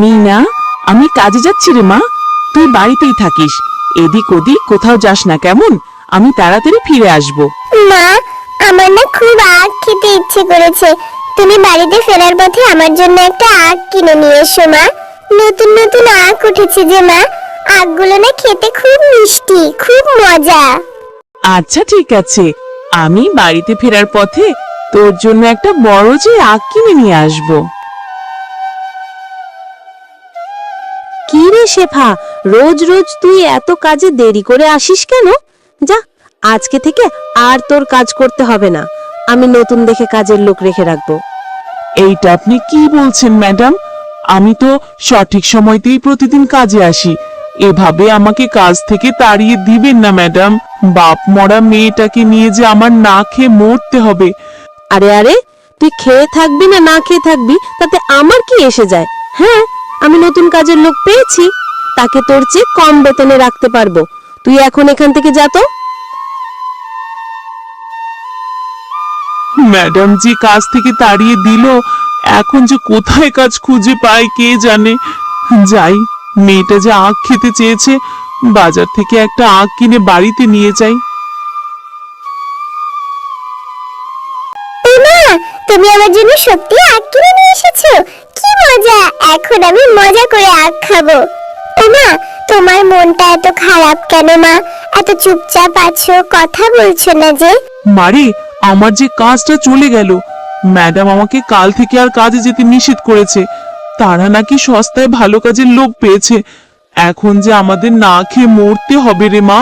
মিনা আমি কাজে যাচ্ছি রে মা। তুই বাড়িতেই থাকিস। এদিক ওদিক কোথাও যাস না কেমন? আমি তাড়াতাড়ি ফিরে আসব। মা আমার না খুব আখ খেতে ইচ্ছে করেছে। তুমি বাড়িতে ফেরার পথে আমার জন্য একটা আখ কিনে নিয়ে এসো মা। নতুন নতুন আখ উঠেছে যে মা। আখগুলো না খেতে খুব মিষ্টি খুব মজা। আচ্ছা ঠিক আছে। আমি বাড়িতে ফেরার পথে তোর জন্য একটা বড় যে আখ কিনে নিয়ে আসব। শেফা রোজ রোজ তুই এত কাজে দেরি করে আসিস কেন? যা আজকে থেকে আর তোর কাজ করতে হবে না। আমি নতুন দেখে কাজের লোক রেখে রাখব। এইটা আপনি কি বলছেন ম্যাডাম? আমি তো সঠিক সময়তেই প্রতিদিন কাজে আসি। এভাবে আমাকে কাজ থেকে তাড়িয়ে দিবেন না ম্যাডাম। বাপ মরা মেয়েটাকে নিয়ে যে আমার না খেয়ে মরতে হবে। আরে আরে তুই খেয়ে থাকবি না না খেয়ে থাকবি তাতে আমার কি এসে যায়? হ্যাঁ আমি নতুন কাজের লোক পেয়েছি তাকে তোর চেয়ে কম বেতনে রাখতে পারব। তুই এখন এখান থেকে যা তো। ম্যাডাম যে কাজ থেকে তাড়িয়ে দিল এখন যে কোথায় কাজ খুঁজে পায় কে জানে। যাই মেয়েটা যে আখ খেতে চেয়েছে বাজার থেকে একটা আখ কিনে বাড়িতে নিয়ে যাই। তুমি আমার জন্য সত্যি আখ কিনে নিয়ে এসেছ। মজা এখন আমি মজা করে আখ খাব। মা তোমার মনটা এত খারাপ কেন মা? এত চুপচাপ আছো, কথা বলছো না যে। মারে, আমার যে কাজটা চলে গেল। ম্যাডাম আমাকে কাল থেকে আর কাজে যেতে নিষেধ করেছে। তারা নাকি সস্তায় ভালো কাজের লোক পেয়েছে। এখন যে আমাদের না খেয়ে মরতে হবে রে মা।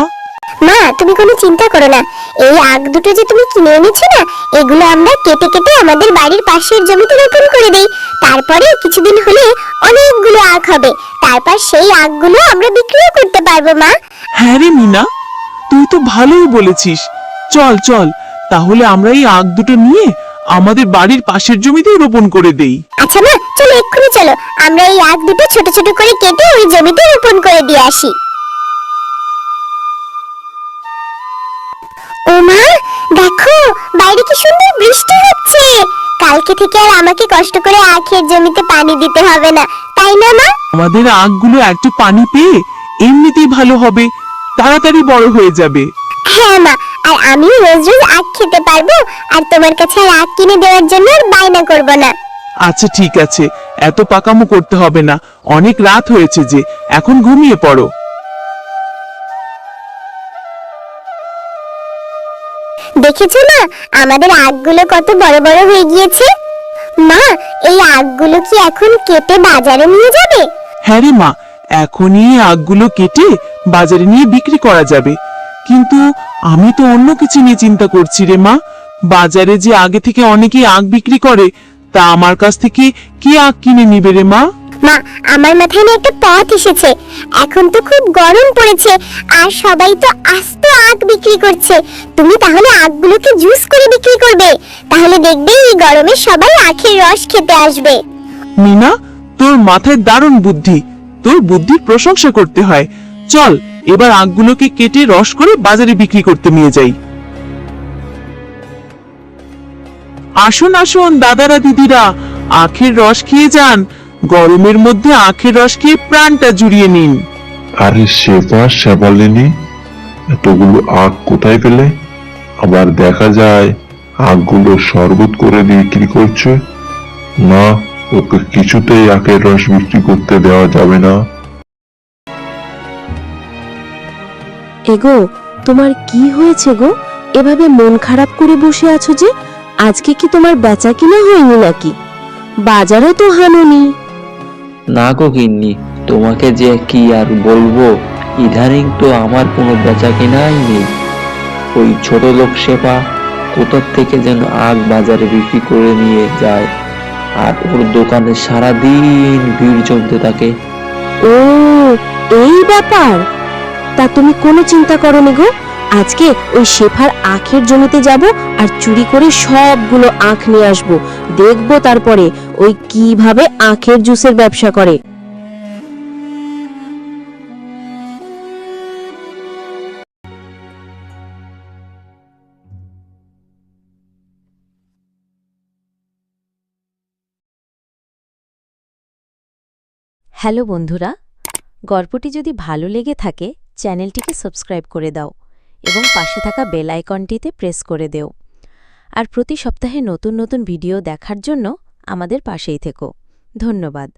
মা তুমি কোনো চিন্তা করো না। এই আখ দুটো যে তুমি কিনে এনেছো না এগুলো আমরা কেটে কেটে আমাদের বাড়ির পাশের জমিতে রোপণ করে দেই। তারপরে কিছুদিন হলে অনেকগুলো আখ হবে। তারপর সেই আখগুলো আমরা বিক্রিও করতে পারব মা। হ্যাঁ রে মিনা তুই তো ভালোই বলেছিস। চল চল তাহলে আমরা এই আখ দুটো নিয়ে আমাদের বাড়ির পাশের জমিতেই রোপণ করে দেই। আচ্ছা মা চলো এক্ষুনি চলো। আমরা এই আখ দুটো ছোট ছোট করে কেটে ওই জমিতে রোপণ করে দিয়ে আসি। মা দেখো বাইরে কি সুন্দর বৃষ্টি হচ্ছে। কালকে থেকে আর আমাকে কষ্ট করে আখের জমিতে পানি দিতে হবে না তাই না মা? আমাদের আখগুলো একটু পানি পেয়ে এমনিতেই ভালো হবে তাড়াতাড়ি বড় হয়ে যাবে। হ্যাঁ মা আর আমি রোজ রোজ আখ খেতে পারব আর তোমার কাছে আর আখ কিনে দেওয়ার জন্য আর বায়না করব না। আচ্ছা ঠিক আছে এত পাকামো করতে হবে না অনেক রাত হয়েছে যে এখন ঘুমিয়ে পড়ো। দেখেছ মা আমাদের আখগুলো কত বড় বড় হয়ে গিয়েছে? মা, এই আখগুলো কি এখন কেটে বাজারে নিয়ে যাবে? হ্যাঁ রে মা, এখনই এই আখগুলো কেটে বাজারে নিয়ে বিক্রি করা যাবে। কিন্তু আমি তো অন্য কিছু নিয়ে চিন্তা করছি রে মা। বাজারে যে আগে থেকে অনেকেই আখ বিক্রি করে, তা আমার কাছ থেকে কি আখ কিনে নিবে রে মা? মা, আমার মাথায় না একটা পথ এসেছে। এখন তো খুব গরম পড়েছে, আর সবাই তো আস্ত আখ বিক্রি করছে। তুমি তাহলে আখগুলোকে জুস করে বিক্রি করবে। তাহলে দেখবে এই গরমে সবাই আখের রস খেতে আসবে। মিনা, তোর মাথায় দারুণ বুদ্ধি। তোর বুদ্ধির প্রশংসা করতে হয়। চল, এবার আখগুলোকে কেটে রস করে বাজারে বিক্রি করতে নিয়ে যাই। আসুন আসুন, দাদারা, দিদিরা। আখের রস খেয়ে যান। গরমের মধ্যে আখের রস খেয়ে প্রাণটা জুড়িয়ে নিন। আরে শেফা শ্যামালিনী এতগুলো আখ কোথায় পেলে? আবার দেখা যায় আখগুলো শরবত করে বিক্রি করছে? না ওকে কিছুতেই আখের রস বিক্রি করতে দেওয়া যাবে না। এগো তোমার কি হয়েছে গো? এভাবে মন খারাপ করে বসে আছো যে আজকে কি তোমার বেচা কিনা হয়নি নাকি? বাজারও তো হানুনি। না গো গিন্নি, তোমাকে যে কি আর বলব? ইদানিং তো আমার কোনো বেচা কেনাই নেই। ওই ছোট লোক সেবা কোথার থেকে যেন আগ বাজারে বিক্রি করে নিয়ে যায়, আর ওর দোকানে সারাদিন ভিড় জমতে থাকে। ও, এই ব্যাপার? তা তুমি কোনো চিন্তা করো করনি গো? আজকে ওই শেফার আখের জমিতে যাব আর চুরি করে সবগুলো আখ নিয়ে আসব। দেখব তারপরে ওই কীভাবে আখের জুসের ব্যবসা করে। হ্যালো বন্ধুরা, গল্পটি যদি ভালো লেগে থাকে, চ্যানেলটিকে সাবস্ক্রাইব করে দাও। এবং পাশে থাকা বেল আইকনটিতে প্রেস করে দেও। আর প্রতি সপ্তাহে নতুন নতুন ভিডিও দেখার জন্য আমাদের পাশেই থেকো। ধন্যবাদ।